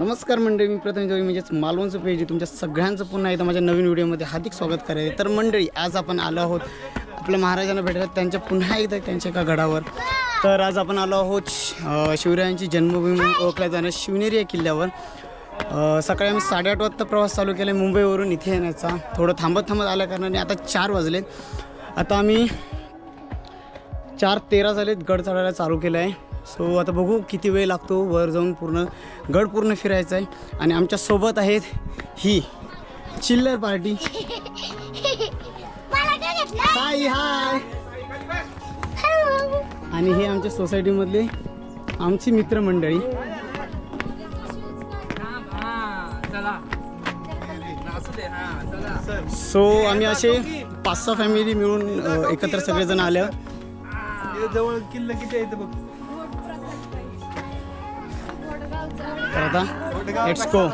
नमस्कार मंडळी मी प्रथम जोगी म्हणजेच मालवणचं पेज तुमच्या सगळ्यांचं पुन्हा एकदा माझ्या नवीन व्हिडिओमध्ये हार्दिक स्वागत करायचं तर मंडळी आज आपण आलो आहोत आपल्या महाराजांना भेटायला त्यांच्या पुन्हा एकदा त्यांच्या एका गडावर. तर आज आपण आलो आहोत शिवरायांची जन्मभूमी म्हणून ओळखल्या जाणाऱ्या शिवनेरी या किल्ल्यावर. सकाळी आम्ही साडेआठ वाजता प्रवास चालू केला मुंबईवरून इथे येण्याचा. थोडं थांबत थांबत आल्या कारणाने आता चार वाजलेत आता आम्ही चार तेरा झालेत गड चढायला चालू केलं आहे. सो आता बघू किती वेळ लागतो वर जाऊन पूर्ण गड पूर्ण फिरायचं आहे. आणि आमच्यासोबत आहेत ही चिल्लर पार्टी. हाय हाय आणि हे आमच्या सोसायटीमधले आमची मित्रमंडळी. सो आम्ही असे पाच सहा फॅमिली मिळून एकत्र सगळेजण आल्या. जवळ किल्ला किती आहे बघ. तर आता लेट्स गो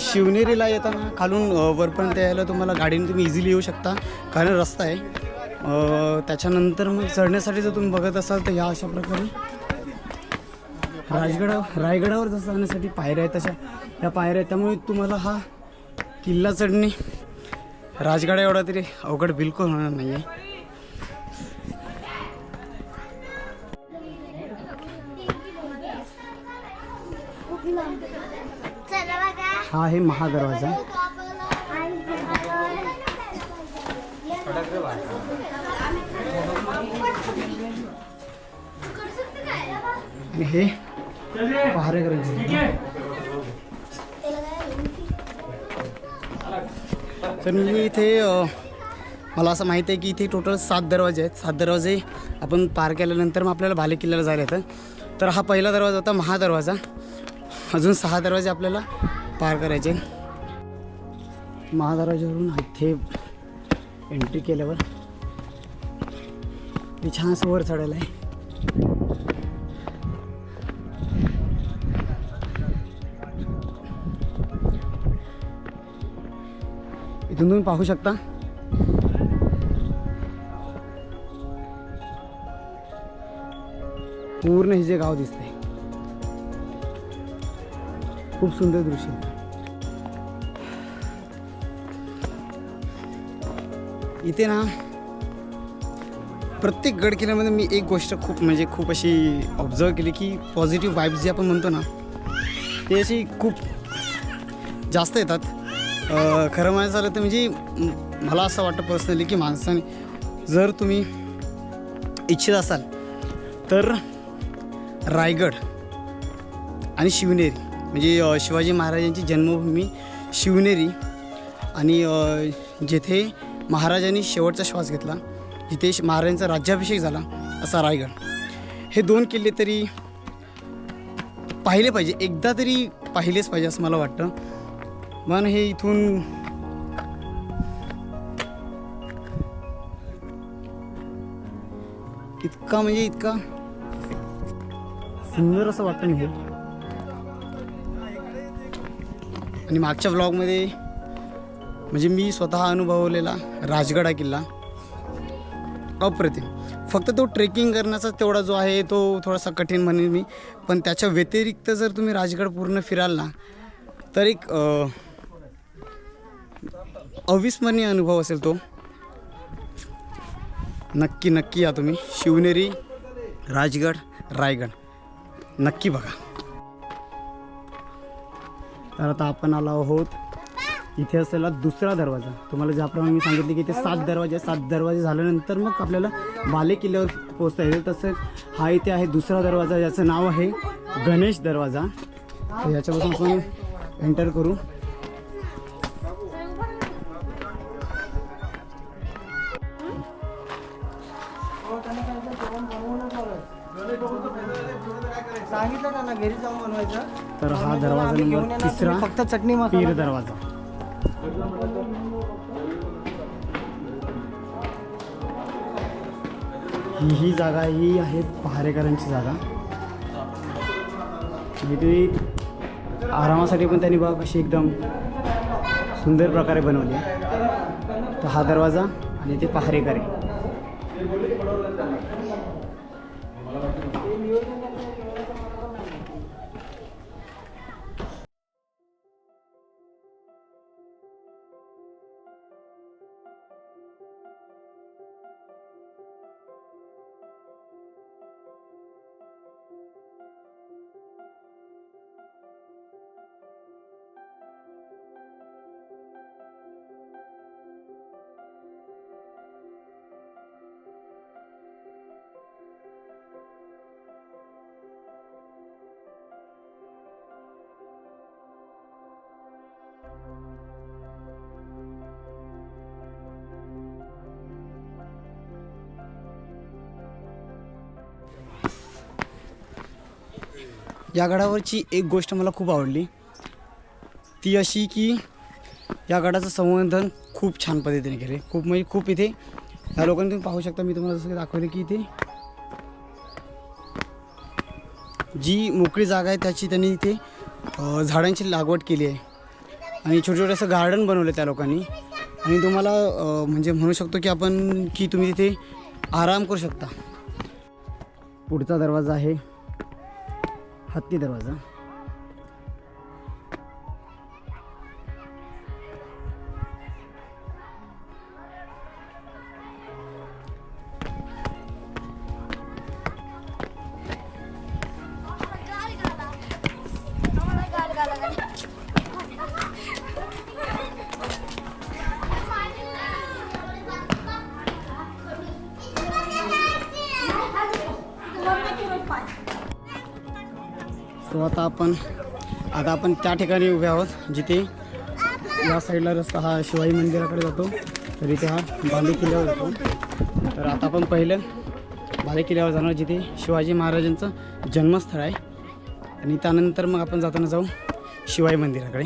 शिवनेरीला येताना खालून वरपर्यंत यायला तुम्हाला गाडीने तुम्ही इझिली येऊ शकता. कारण रस्ता आहे. त्याच्यानंतर मग चढण्यासाठी जर तुम्ही बघत असाल तर या अशा प्रकारे. राजगडा रायगडावर जसं जाण्यासाठी पायऱ्या आहेत तशा या पायऱ्या आहेत. त्यामुळे तुम्हाला हा किल्ला चढणे राजगडा एवढा तरी अवघड बिलकुल होणार नाही आहे हा आहे महादरवाजा. आणि हे तर मी इथे मला असं माहिती आहे की इथे टोटल सात दरवाजे आहेत. सात दरवाजे आपण पार केल्यानंतर मग आपल्याला भाले किल्ल्याला जायला येतं. तर हा पहिला दरवाजा होता महादरवाजा. अजून सहा दरवाजे आपल्याला पार करायचे. महादरवाज्यावरून इथे एंट्री केल्यावर मी छान असं वर चढायला आहे. इथून तुम्ही पाहू शकता. पूर्ण हे जे गाव दिसते खूप सुंदर दृश्य इथे ना प्रत्येक गड किल्ल्यामध्ये मी एक गोष्ट खूप म्हणजे खूप अशी ऑब्झर्व केली की पॉझिटिव्ह वाईब्स जे आपण म्हणतो ना ते अशी खूप जास्त येतात. खरं म्हणायचं झालं तर म्हणजे मला असं वाटतं पर्सनली की माणसाने जर तुम्ही इच्छित असाल तर रायगड आणि शिवनेरी म्हणजे शिवाजी महाराजांची जन्मभूमी शिवनेरी आणि जेथे महाराजांनी शेवटचा श्वास घेतला. जिथे श- महाराजांचा राज्याभिषेक झाला असा रायगड. हे दोन किल्ले तरी पाहिले पाहिजे. एकदा तरी पाहिलेच पाहिजे असं मला वाटतं. मन हे इथून इतका म्हणजे इतका सुंदर असं वाटतं ना हे. आणि मागच्या ब्लॉगमध्ये म्हणजे मी स्वतः अनुभवलेला राजगडा किल्ला. अप्रतिम. फक्त तो ट्रेकिंग करण्याचा तेवढा जो आहे तो थोडासा कठीण म्हणेन मी. पण त्याच्या व्यतिरिक्त जर तुम्ही राजगड पूर्ण फिराल ना तर एक अविस्मरणीय अनुभव असेल तो. नक्की नक्की या तुम्ही. शिवनेरी राजगड रायगड. नक्की बघा. तर आता आपण आलो आहोत इथे असलेला दुसरा दरवाजा. तुम्हाला ज्याप्रमाणे मी सांगितले की इथे सात दरवाजे. सात दरवाजे झाल्यानंतर मग आपल्याला बाले किल्ल्यावर पोहोचता येईल. तसंच हा इथे आहे दुसरा दरवाजा ज्याचं नाव आहे गणेश दरवाजा. याच्यापासून आपण एंटर करू. तर हा दरवाजा नंबर तिसरा फक्त चटणी पीर दरवाजा. ही ही जागा ही आहे पहारेकरांची जागा. म्हणजे इथे आरामासाठी पण त्यांनी बघा कशी एकदम सुंदर प्रकारे बनवली तर हा दरवाजा आणि ते पहारेकर. आहे या गडावरची एक गोष्ट मला खूप आवडली. ती अशी की या गडाचं संवर्धन खूप छान पद्धतीने केले. खूप म्हणजे खूप इथे या लोकांनी तुम्ही पाहू शकता मी तुम्हाला जसं दाखवले दाखवलं की इथे जी मोकळी जागा आहे त्याची त्यांनी इथे झाडांची लागवड केली आहे. आणि छोटे छोटे असं गार्डन बनवलं त्या लोकांनी. आणि तुम्हाला म्हणजे म्हणू शकतो की आपण की तुम्ही तिथे आराम करू शकता. पुढचा दरवाजा आहे. हत्ती दरवाजा आता आपण आता आपण त्या ठिकाणी उभे आहोत जिथे या साईडला रस्ता हा शिवाई मंदिराकडे जातो. तर इथे हा बाले किल्ल्यावर जातो. तर आता आपण पहिलं बाले किल्ल्यावर जाणार जिथे शिवाजी महाराजांचं जन्मस्थळ आहे. आणि त्यानंतर मग आपण जाताना जाऊ शिवाई मंदिराकडे.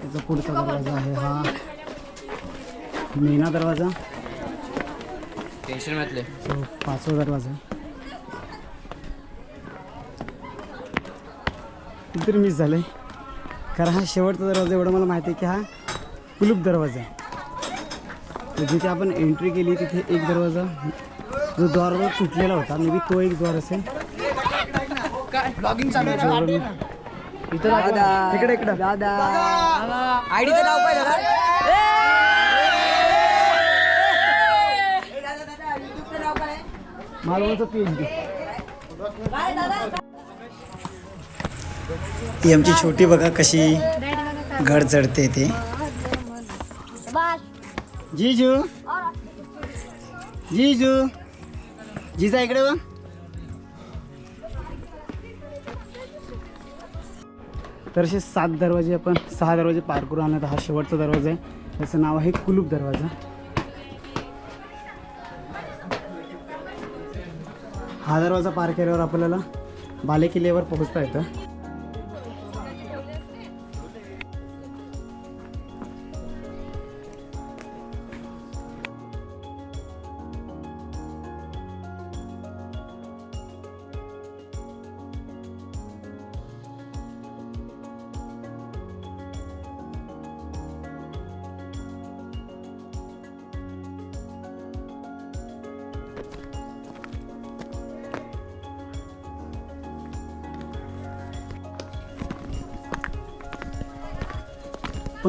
त्याचा पुढचा दरवाजा आहे हा. मेना दरवाजा. टेन्शन घातले तो पाचवा दरवाजा. कुठेतरी मिस झालं आहे कारण हा शेवटचा दरवाजा एवढं मला माहिती आहे की हा कुलूप दरवाजा आहे. तर जिथे आपण एंट्री केली तिथे एक दरवाजा जो द्वार तुटलेला होता. मे बी तो एक द्वार असेल. इकडे इकडे. दादा. आयडीचं नाव काय दादा मालवणचं ती आमची छोटी बघा कशी घड चढते ते. जीजू. जीजू. जीजा इकडे बघ. तर असे सात दरवाजे आपण सहा दरवाजे पार करून आणत हा शेवटचा दरवाजा आहे. त्याचं नाव आहे कुलूप दरवाजा. हा दरवाजा पार केल्यावर आपल्याला बालेकिल्ल्यावर पोहोचता येतं.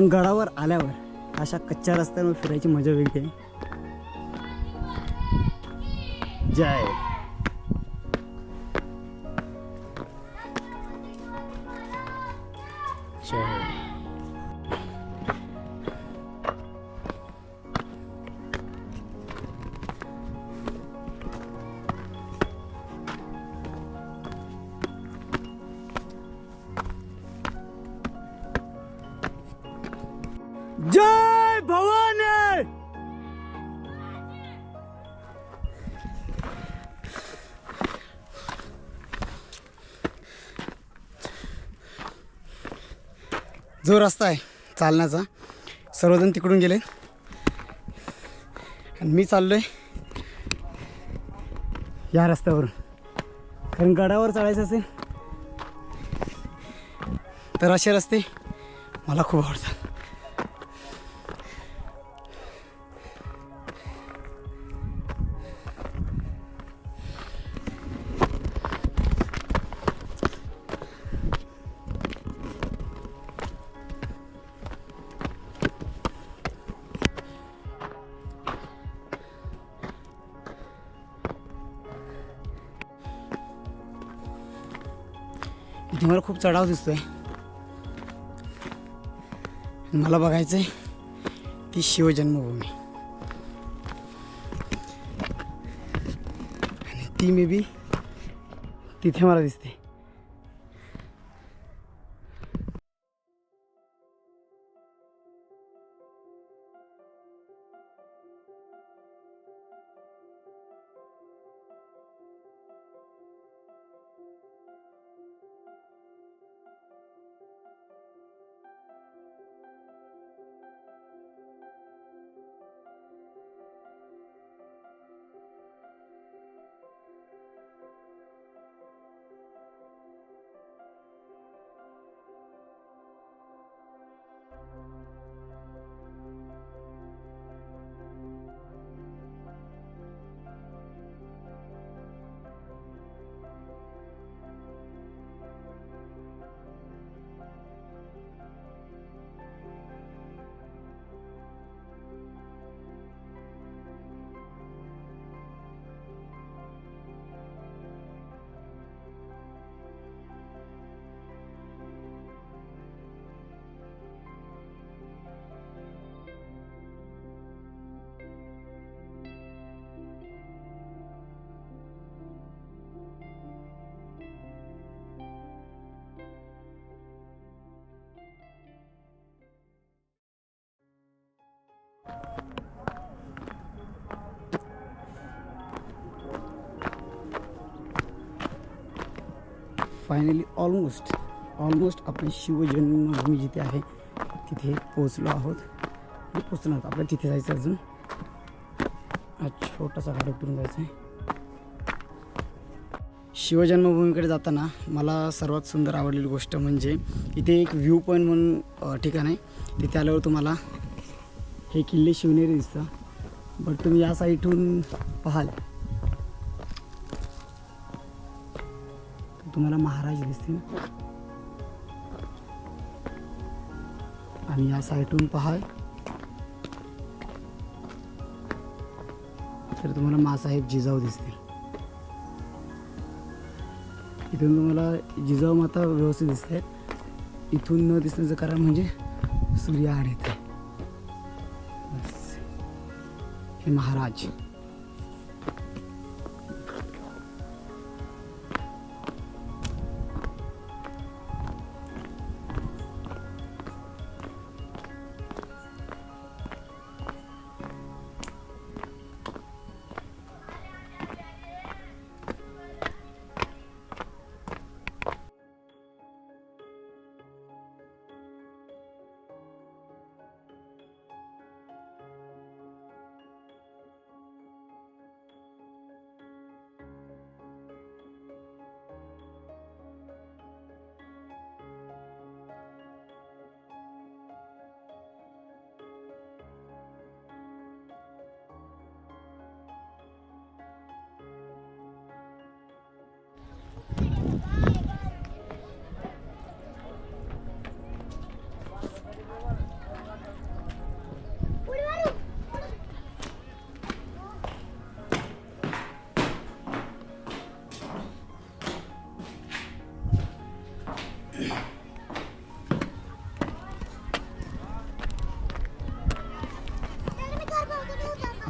पण गडावर आल्यावर अशा कच्च्या रस्त्यांवर फिरायची मजा वेगळी आहे. जय. जय जो रस्ता आहे चालण्याचा सर्वजण तिकडून गेले. आणि मी चाललो आहे या रस्त्यावरून. कारण गडावर चढायचं असेल तर असे रस्ते मला खूप आवडतात. इथे मला खूप चढाव दिसतोय. मला बघायचं आहे ती शिवजन्मभूमी. आणि ती मे बी तिथे मला दिसते. Finally almost almost आपण शिवजन्मभूमी जिथे आहे तिथे पोचलो आहोत. पोचणार आहोत आपल्याला तिथे जायचं अजून. हा छोटासा गाडा फिरून जायचं आहे. शिवजन्मभूमीकडे जाताना मला सर्वात सुंदर आवडलेली गोष्ट म्हणजे इथे एक व्ह्यू पॉईंट म्हणून ठिकाण आहे. तिथे आल्यावर तुम्हाला हे किल्ले शिवनेरी दिसतं. बट तुम्ही या साईडहून पाहाल. तुम्हाला महाराज दिसतील. आणि या साईडहून पाहाल. तर तुम्हाला मासाहेब जिजाऊ दिसतील. इथून तुम्हाला जिजाऊ माता व्यवस्थित दिसते. इथून न दिसण्याचं कारण म्हणजे सूर्य आड येते हे महाराज.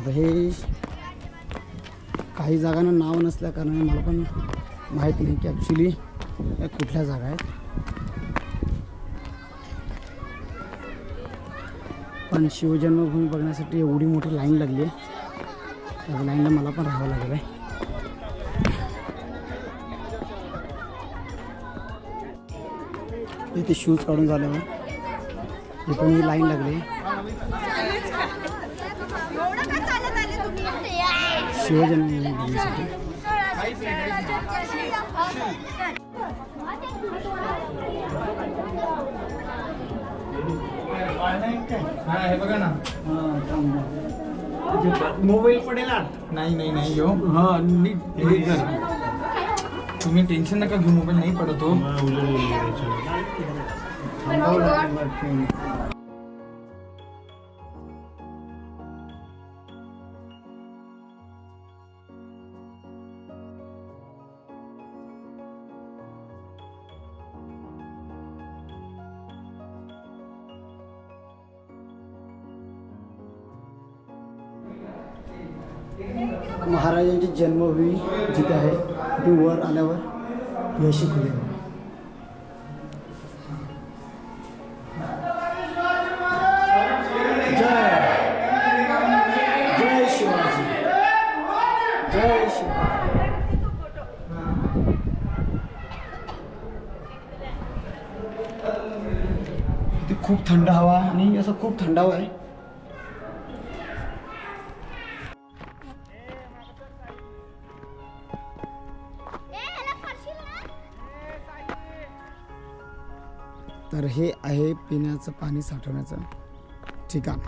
आता हे काही जागांना नाव नसल्या कारणाने मला पण माहीत नाही की ॲक्च्युली या कुठल्या जागा आहेत. पण शिवजन्मभूमी बघण्यासाठी एवढी मोठी लाईन लागली आहे. त्या लाईनला मला पण राहावं लागेल आहे. इथे शूज काढून झाल्यावर इथून ही लाईन लागली आहे एवढं का चालत आले तुम्ही शिवजन्मभूमीसाठी हे बघा ना मोबाईल पडेल नाही नाही नाही हो हा नीट हे कर तुम्ही टेन्शन नका घेऊ मोबाईल नाही पडत महाराजांची जन्मभूमी जिथे आहे ती वर आल्यावर यशी खुले जय शिवाजी. जय शिवाजी. खूप थंड हवा आणि असं खूप थंड हवा आहे. तर हे आहे पिण्याचं पाणी साठवण्याचं. ठिकाण.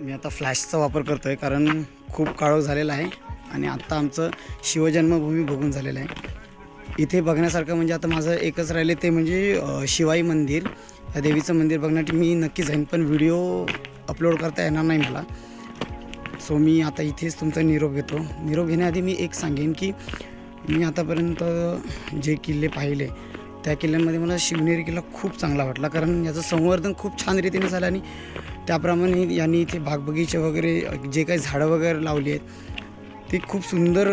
मी आता फ्लॅशचा वापर करतो आहे कारण खूप काळोख झालेला आहे आणि आत्ता आमचं शिवजन्मभूमी बघून झालेलं आहे. इथे बघण्यासारखं म्हणजे आता माझं एकच राहिले ते म्हणजे शिवाई मंदिर. या देवीचं मंदिर बघण्यासाठी मी नक्की जाईन पण व्हिडिओ अपलोड करता येणार नाही मला. सो मी आता इथेच तुमचा निरोप घेतो. निरोप घेण्याआधी मी एक सांगेन की मी आतापर्यंत जे किल्ले पाहिले त्या किल्ल्यांमध्ये मला शिवनेरी किल्ला खूप चांगला वाटला. कारण याचं संवर्धन खूप छान रीतीने झालं आणि त्याप्रमाणे यांनी इथे बागबगीचे वगैरे जे काही झाडं वगैरे लावली आहेत ती खूप सुंदर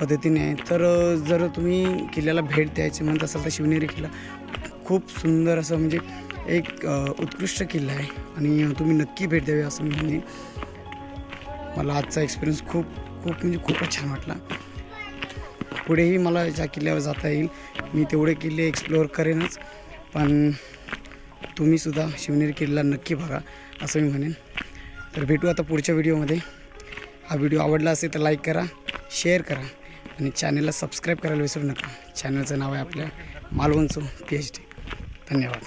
पद्धतीने आहे तर जर तुम्ही किल्ल्याला भेट द्यायची म्हणत असाल तर शिवनेरी किल्ला खूप सुंदर असं म्हणजे एक उत्कृष्ट किल्ला आहे आणि तुम्ही नक्की भेट द्यावी असं म्हणजे मला आजचा एक्सपिरियन्स खूप खूप म्हणजे खूपच छान वाटला. पुढेही मला ज्या किल्ल्यावर जाता येईल मी तेवढे किल्ले एक्सप्लोअर करेनच. पण तुम्हीसुद्धा शिवनेरी किल्ला नक्की बघा असं मी म्हणेन. तर भेटू आता पुढच्या व्हिडिओमध्ये. हा व्हिडिओ आवडला असेल तर लाईक करा शेअर करा आणि चॅनलला सबस्क्राईब करायला विसरू नका. चॅनलचं नाव आहे आपल्या मालवणचो पी एच डी धन्यवाद.